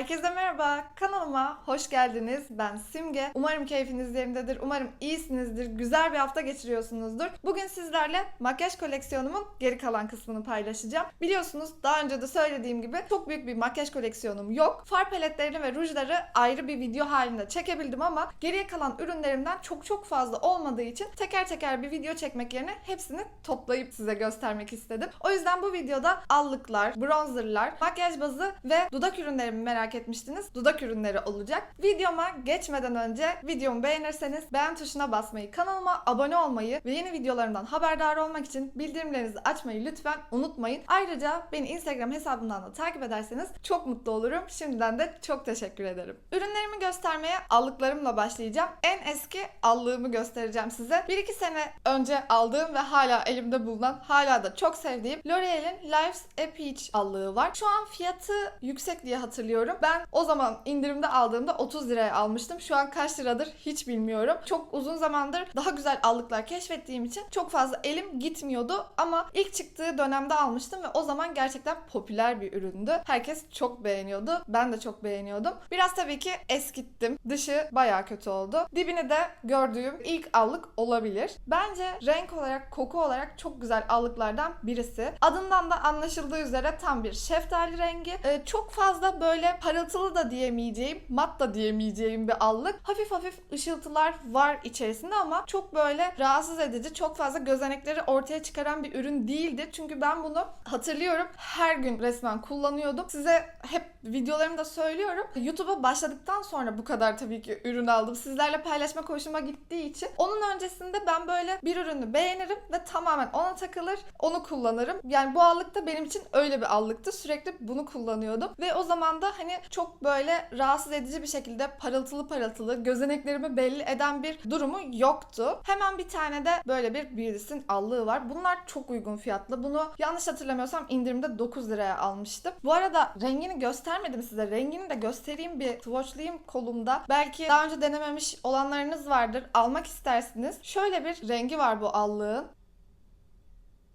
Herkese merhaba, kanalıma hoş geldiniz. Ben Simge. Umarım keyfiniz yerindedir, umarım iyisinizdir, güzel bir hafta geçiriyorsunuzdur. Bugün sizlerle makyaj koleksiyonumun geri kalan kısmını paylaşacağım. Biliyorsunuz daha önce de söylediğim gibi çok büyük bir makyaj koleksiyonum yok. Far paletlerini ve rujları ayrı bir video halinde çekebildim ama geriye kalan ürünlerimden çok çok fazla olmadığı için teker teker bir video çekmek yerine hepsini toplayıp size göstermek istedim. O yüzden bu videoda allıklar, bronzerlar, makyaj bazı ve dudak ürünlerimi merak etmiştiniz. Dudak ürünleri olacak. Videoma geçmeden önce videomu beğenirseniz beğen tuşuna basmayı, kanalıma abone olmayı ve yeni videolarımdan haberdar olmak için bildirimlerinizi açmayı lütfen unutmayın. Ayrıca beni Instagram hesabımdan da takip ederseniz çok mutlu olurum. Şimdiden de çok teşekkür ederim. Ürünlerimi göstermeye allıklarımla başlayacağım. En eski allığımı göstereceğim size. 1-2 sene önce aldığım ve hala elimde bulunan, hala da çok sevdiğim L'Oreal'in Life's a Peach allığı var. Şu an fiyatı yüksek diye hatırlıyorum. Ben o zaman indirimde aldığımda 30 liraya almıştım. Şu an kaç liradır hiç bilmiyorum. Çok uzun zamandır daha güzel allıklar keşfettiğim için çok fazla elim gitmiyordu ama ilk çıktığı dönemde almıştım ve o zaman gerçekten popüler bir üründü. Herkes çok beğeniyordu. Ben de çok beğeniyordum. Biraz tabii ki eskittim. Dışı bayağı kötü oldu. Dibini de gördüğüm ilk allık olabilir. Bence renk olarak, koku olarak çok güzel allıklardan birisi. Adından da anlaşıldığı üzere tam bir şeftali rengi. Ee, çok fazla böyle parıltılı da diyemeyeceğim, mat da diyemeyeceğim bir allık. Hafif hafif ışıltılar var içerisinde ama çok böyle rahatsız edici, çok fazla gözenekleri ortaya çıkaran bir ürün değildi. Çünkü ben bunu hatırlıyorum. Her gün resmen kullanıyordum. Size hep videolarımda söylüyorum. YouTube'a başladıktan sonra bu kadar tabii ki ürün aldım. Sizlerle paylaşmak hoşuma gittiği için. Onun öncesinde ben böyle bir ürünü beğenirim ve tamamen ona takılır, onu kullanırım. Yani bu allık da benim için öyle bir allıktı. Sürekli bunu kullanıyordum. Ve o zaman da hani çok böyle rahatsız edici bir şekilde parıltılı parıltılı gözeneklerimi belli eden bir durumu yoktu. Hemen bir tane de böyle bir Beauty's'in allığı var. Bunlar çok uygun fiyatlı. Bunu yanlış hatırlamıyorsam indirimde 9 liraya almıştım. Bu arada rengini göstermedim size. Rengini de göstereyim bir swatchlayayım kolumda. Belki daha önce denememiş olanlarınız vardır. Almak istersiniz. Şöyle bir rengi var bu allığın.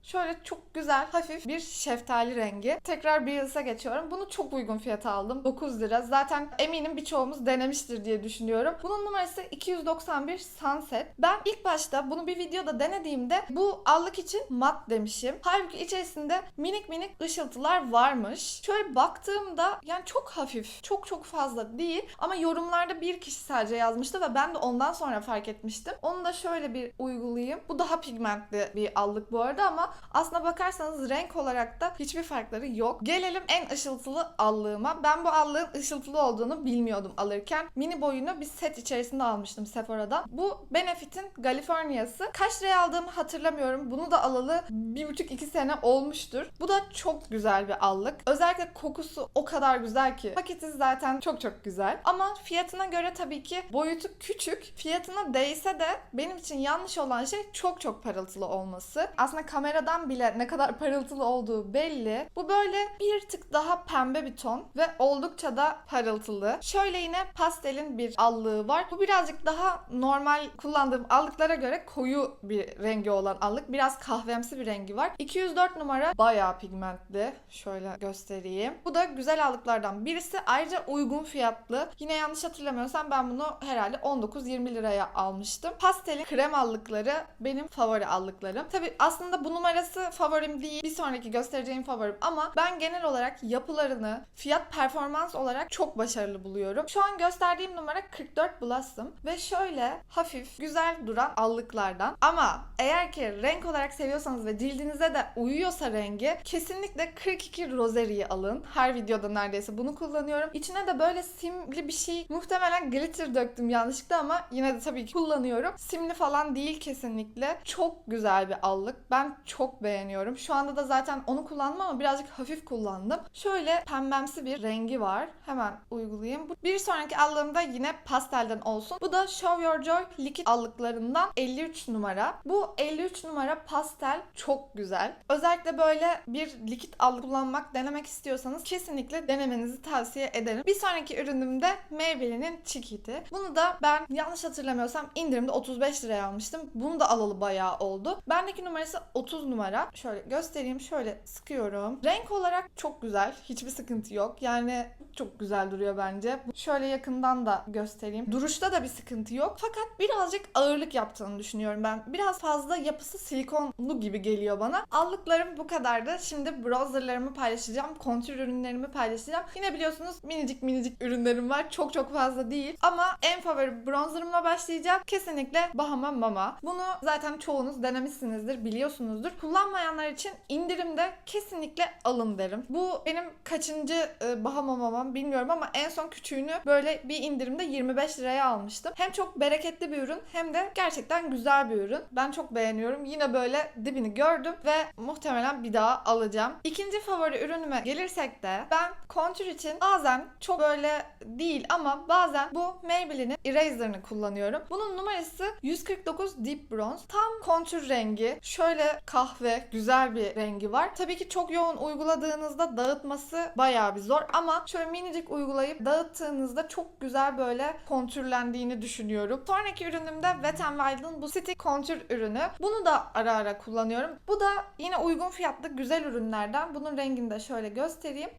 Şöyle çok güzel hafif bir şeftali rengi. Tekrar Beasles'a geçiyorum. Bunu çok uygun fiyata aldım. 9 lira. Zaten eminim birçoğumuz denemiştir diye düşünüyorum. Bunun numarası 291 Sunset. Ben ilk başta bunu bir videoda denediğimde bu allık için mat demişim. Halbuki içerisinde minik minik ışıltılar varmış. Şöyle baktığımda yani çok hafif, çok çok fazla değil ama yorumlarda bir kişi sadece yazmıştı ve ben de ondan sonra fark etmiştim. Onu da şöyle bir uygulayayım. Bu daha pigmentli bir allık bu arada ama aslına bakarsanız renk olarak da hiçbir farkları yok. Gelelim en ışıltılı allığıma. Ben bu allığın ışıltılı olduğunu bilmiyordum alırken. Mini boyunu bir set içerisinde almıştım Sephora'dan. Bu Benefit'in California'sı. Kaç liraya aldığımı hatırlamıyorum. Bunu da alalı bir buçuk iki sene olmuştur. Bu da çok güzel bir allık. Özellikle kokusu o kadar güzel ki. Paketi zaten çok çok güzel. Ama fiyatına göre tabii ki boyutu küçük. Fiyatına değse de benim için yanlış olan şey çok çok parıltılı olması. Aslında kameradan bile ne kadar parıltılı olduğu belli. Bu böyle bir tık daha pembe bir ton ve oldukça da parıltılı. Şöyle yine pastelin bir allığı var. Bu birazcık daha normal kullandığım allıklara göre koyu bir rengi olan allık. Biraz kahvemsi bir rengi var. 204 numara bayağı pigmentli. Şöyle göstereyim. Bu da güzel allıklardan birisi. Ayrıca uygun fiyatlı. Yine yanlış hatırlamıyorsam ben bunu herhalde 19-20 liraya almıştım. Pastelin krem allıkları benim favori allıklarım. Tabi aslında bu numarası favorim değil. Bir sonraki göstereceğim favorim ama ben genel olarak yapılarını fiyat performans olarak çok başarılı buluyorum. Şu an gösterdiğim numara 44 Blossom ve şöyle hafif güzel duran allıklardan ama eğer ki renk olarak seviyorsanız ve cildinize de uyuyorsa rengi kesinlikle 42 Roseri'yi alın. Her videoda neredeyse bunu kullanıyorum. İçine de böyle simli bir şey muhtemelen glitter döktüm yanlışlıkla ama yine de tabii ki kullanıyorum. Simli falan değil kesinlikle. Çok güzel bir allık. Ben çok beğeniyorum. Şu anda da zaten onu kullandım ama birazcık hafif kullandım. Şöyle pembemsi bir rengi var. Hemen uygulayayım. Bir sonraki allığımda yine pastelden olsun. Bu da Show Your Joy likit allıklarından 53 numara. Bu 53 numara pastel çok güzel. Özellikle böyle bir likit allık kullanmak, denemek istiyorsanız kesinlikle denemenizi tavsiye ederim. Bir sonraki ürünümde Maybelline'in Chiquit'i. Bunu da ben yanlış hatırlamıyorsam indirimde 35 liraya almıştım. Bunu da alalı bayağı oldu. Bendeki numarası 30 9 numara. Şöyle göstereyim. Şöyle sıkıyorum. Renk olarak çok güzel. Hiçbir sıkıntı yok. Yani çok güzel duruyor bence. Şöyle yakından da göstereyim. Duruşta da bir sıkıntı yok. Fakat birazcık ağırlık yaptığını düşünüyorum ben. Biraz fazla yapısı silikonlu gibi geliyor bana. Allıklarım bu kadardı. Şimdi bronzerlarımı paylaşacağım. Kontür ürünlerimi paylaşacağım. Yine biliyorsunuz minicik minicik ürünlerim var. Çok çok fazla değil. Ama en favori bronzerımla başlayacağım. Kesinlikle Bahama Mama. Bunu zaten çoğunuz denemişsinizdir, biliyorsunuzdur. Kullanmayanlar için indirimde kesinlikle alın derim. Bu benim kaçıncı e, Bahama Mama'm bilmiyorum ama en son küçüğünü böyle bir indirimde 25 liraya almıştım. Hem çok bereketli bir ürün hem de gerçekten güzel bir ürün. Ben çok beğeniyorum. Yine böyle dibini gördüm ve muhtemelen bir daha alacağım. İkinci favori ürünüme gelirsek de ben kontür için bazen çok böyle değil ama bazen bu Maybelline'in Eraser'ını kullanıyorum. Bunun numarası 149 Deep Bronze. Tam kontür rengi. Şöyle kahve güzel bir rengi var. Tabii ki çok yoğun uyguladığınızda dağıtması bayağı bir zor ama şöyle minicik uygulayıp dağıttığınızda çok güzel böyle kontürlendiğini düşünüyorum. Sonraki ürünüm de Wet n Wild'ın bu Stick kontür ürünü. Bunu da ara ara kullanıyorum. Bu da yine uygun fiyatlı güzel ürünlerden. Bunun rengini de şöyle göstereyim.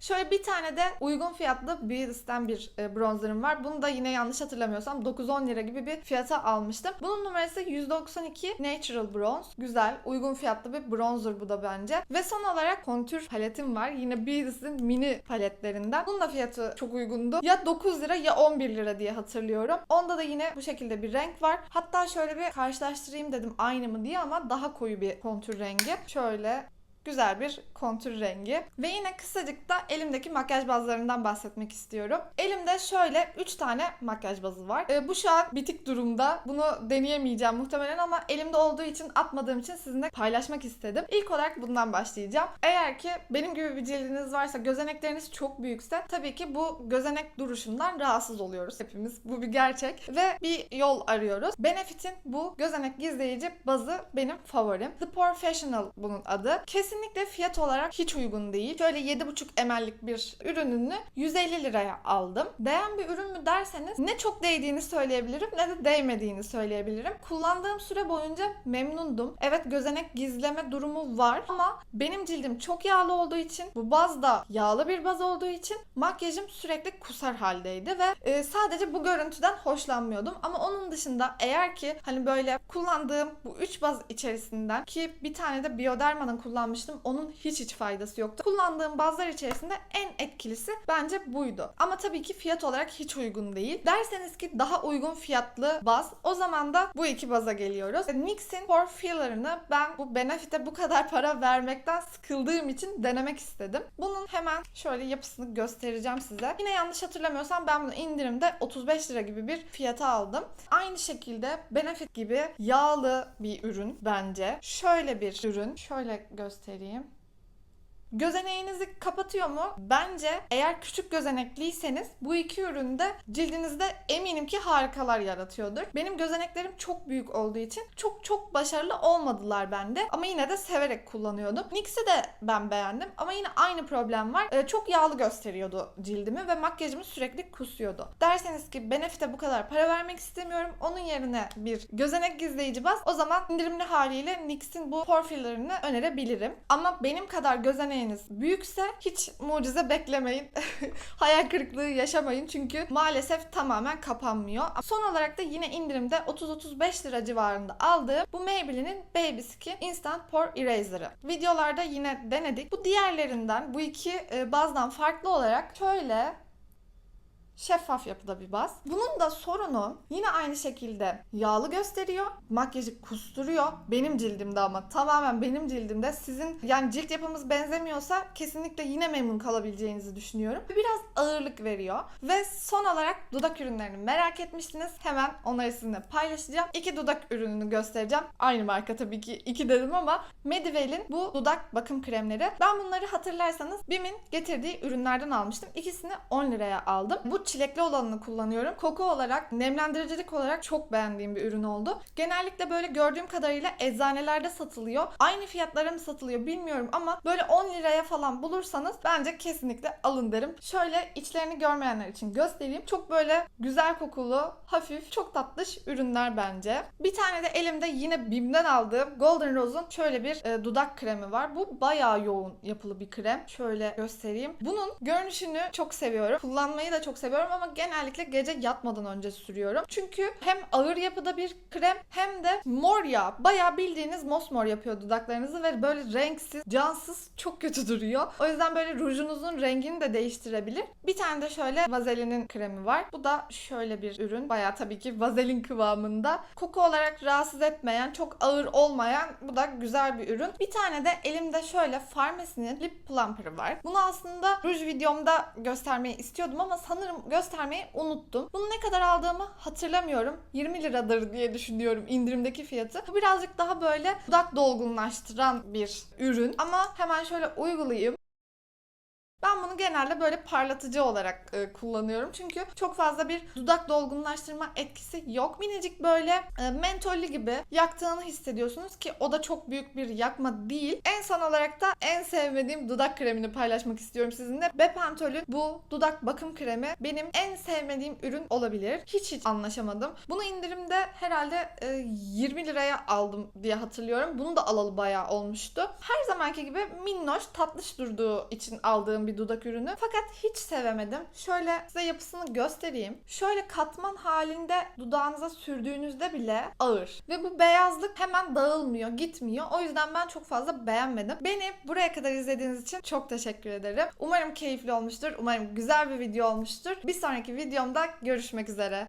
Şöyle bir tane de uygun fiyatlı Beads'ten bir e, bronzerım var. Bunu da yine yanlış hatırlamıyorsam 9-10 lira gibi bir fiyata almıştım. Bunun numarası 192 Natural Bronze. Güzel, uygun fiyatlı bir bronzer bu da bence. Ve son olarak kontür paletim var. Yine Beads'in mini paletlerinden. Bunun da fiyatı çok uygundu. Ya 9 lira ya 11 lira diye hatırlıyorum. Onda da yine bu şekilde bir renk var. Hatta şöyle bir karşılaştırayım dedim aynı mı diye ama daha koyu bir kontür rengi. Şöyle güzel bir kontür rengi. Ve yine kısacık da elimdeki makyaj bazlarından bahsetmek istiyorum. Elimde şöyle 3 tane makyaj bazı var. Ee, bu şu an bitik durumda. Bunu deneyemeyeceğim muhtemelen ama elimde olduğu için atmadığım için sizinle paylaşmak istedim. İlk olarak bundan başlayacağım. Eğer ki benim gibi bir cildiniz varsa gözenekleriniz çok büyükse tabii ki bu gözenek duruşundan rahatsız oluyoruz hepimiz. Bu bir gerçek. Ve bir yol arıyoruz. Benefit'in bu gözenek gizleyici bazı benim favorim. The Professional bunun adı. Kesin kesinlikle fiyat olarak hiç uygun değil. Şöyle 7,5 ml'lik bir ürününü 150 liraya aldım. Değen bir ürün mü derseniz ne çok değdiğini söyleyebilirim ne de değmediğini söyleyebilirim. Kullandığım süre boyunca memnundum. Evet gözenek gizleme durumu var ama benim cildim çok yağlı olduğu için bu baz da yağlı bir baz olduğu için makyajım sürekli kusar haldeydi ve e, sadece bu görüntüden hoşlanmıyordum. Ama onun dışında eğer ki hani böyle kullandığım bu 3 baz içerisinden ki bir tane de Bioderma'nın kullanmış kullanmıştım. Onun hiç hiç faydası yoktu. Kullandığım bazlar içerisinde en etkilisi bence buydu. Ama tabii ki fiyat olarak hiç uygun değil. Derseniz ki daha uygun fiyatlı baz o zaman da bu iki baza geliyoruz. NYX'in Pore Filler'ını ben bu Benefit'e bu kadar para vermekten sıkıldığım için denemek istedim. Bunun hemen şöyle yapısını göstereceğim size. Yine yanlış hatırlamıyorsam ben bunu indirimde 35 lira gibi bir fiyata aldım. Aynı şekilde Benefit gibi yağlı bir ürün bence. Şöyle bir ürün. Şöyle göstereyim göstereyim. Gözeneğinizi kapatıyor mu? Bence eğer küçük gözenekliyseniz bu iki üründe cildinizde eminim ki harikalar yaratıyordur. Benim gözeneklerim çok büyük olduğu için çok çok başarılı olmadılar bende ama yine de severek kullanıyordum. NYX'i de ben beğendim ama yine aynı problem var. Ee, çok yağlı gösteriyordu cildimi ve makyajımı sürekli kusuyordu. Derseniz ki Benefit'e bu kadar para vermek istemiyorum. Onun yerine bir gözenek gizleyici bas. O zaman indirimli haliyle NYX'in bu pore filler'ını önerebilirim. Ama benim kadar gözeneğin yeteneğiniz büyükse hiç mucize beklemeyin. Hayal kırıklığı yaşamayın çünkü maalesef tamamen kapanmıyor. Son olarak da yine indirimde 30-35 lira civarında aldığım bu Maybelline'in Baby Skin Instant Pore Eraser'ı. Videolarda yine denedik. Bu diğerlerinden bu iki e, bazdan farklı olarak şöyle şeffaf yapıda bir baz. Bunun da sorunu yine aynı şekilde yağlı gösteriyor. Makyajı kusturuyor. Benim cildimde ama tamamen benim cildimde. Sizin yani cilt yapımız benzemiyorsa kesinlikle yine memnun kalabileceğinizi düşünüyorum. Biraz ağırlık veriyor. Ve son olarak dudak ürünlerini merak etmiştiniz. Hemen onları sizinle paylaşacağım. İki dudak ürününü göstereceğim. Aynı marka tabii ki iki dedim ama Medivel'in bu dudak bakım kremleri. Ben bunları hatırlarsanız BİM'in getirdiği ürünlerden almıştım. İkisini 10 liraya aldım. Bu çilekli olanını kullanıyorum. Koku olarak, nemlendiricilik olarak çok beğendiğim bir ürün oldu. Genellikle böyle gördüğüm kadarıyla eczanelerde satılıyor. Aynı fiyatlara mı satılıyor bilmiyorum ama böyle 10 liraya falan bulursanız bence kesinlikle alın derim. Şöyle içlerini görmeyenler için göstereyim. Çok böyle güzel kokulu, hafif, çok tatlış ürünler bence. Bir tane de elimde yine Bim'den aldığım Golden Rose'un şöyle bir e, dudak kremi var. Bu bayağı yoğun yapılı bir krem. Şöyle göstereyim. Bunun görünüşünü çok seviyorum. Kullanmayı da çok seviyorum ama genellikle gece yatmadan önce sürüyorum. Çünkü hem ağır yapıda bir krem hem de mor ya. Bayağı bildiğiniz mosmor yapıyor dudaklarınızı ve böyle renksiz, cansız çok kötü duruyor. O yüzden böyle rujunuzun rengini de değiştirebilir. Bir tane de şöyle vazelinin kremi var. Bu da şöyle bir ürün. Bayağı tabii ki vazelin kıvamında. Koku olarak rahatsız etmeyen, çok ağır olmayan bu da güzel bir ürün. Bir tane de elimde şöyle Farmacy'nin lip plumper'ı var. Bunu aslında ruj videomda göstermeyi istiyordum ama sanırım göstermeyi unuttum. Bunu ne kadar aldığımı hatırlamıyorum. 20 liradır diye düşünüyorum indirimdeki fiyatı. Bu birazcık daha böyle dudak dolgunlaştıran bir ürün. Ama hemen şöyle uygulayayım. Ben bunu genelde böyle parlatıcı olarak e, kullanıyorum. Çünkü çok fazla bir dudak dolgunlaştırma etkisi yok. Minicik böyle e, mentollü gibi yaktığını hissediyorsunuz ki o da çok büyük bir yakma değil. En son olarak da en sevmediğim dudak kremini paylaşmak istiyorum sizinle. Bepantol'ün bu dudak bakım kremi benim en sevmediğim ürün olabilir. Hiç hiç anlaşamadım. Bunu indirimde herhalde e, 20 liraya aldım diye hatırlıyorum. Bunu da alalı bayağı olmuştu. Her zamanki gibi minnoş, tatlış durduğu için aldığım bir dudak ürünü. Fakat hiç sevemedim. Şöyle size yapısını göstereyim. Şöyle katman halinde dudağınıza sürdüğünüzde bile ağır. Ve bu beyazlık hemen dağılmıyor, gitmiyor. O yüzden ben çok fazla beğenmedim. Beni buraya kadar izlediğiniz için çok teşekkür ederim. Umarım keyifli olmuştur. Umarım güzel bir video olmuştur. Bir sonraki videomda görüşmek üzere.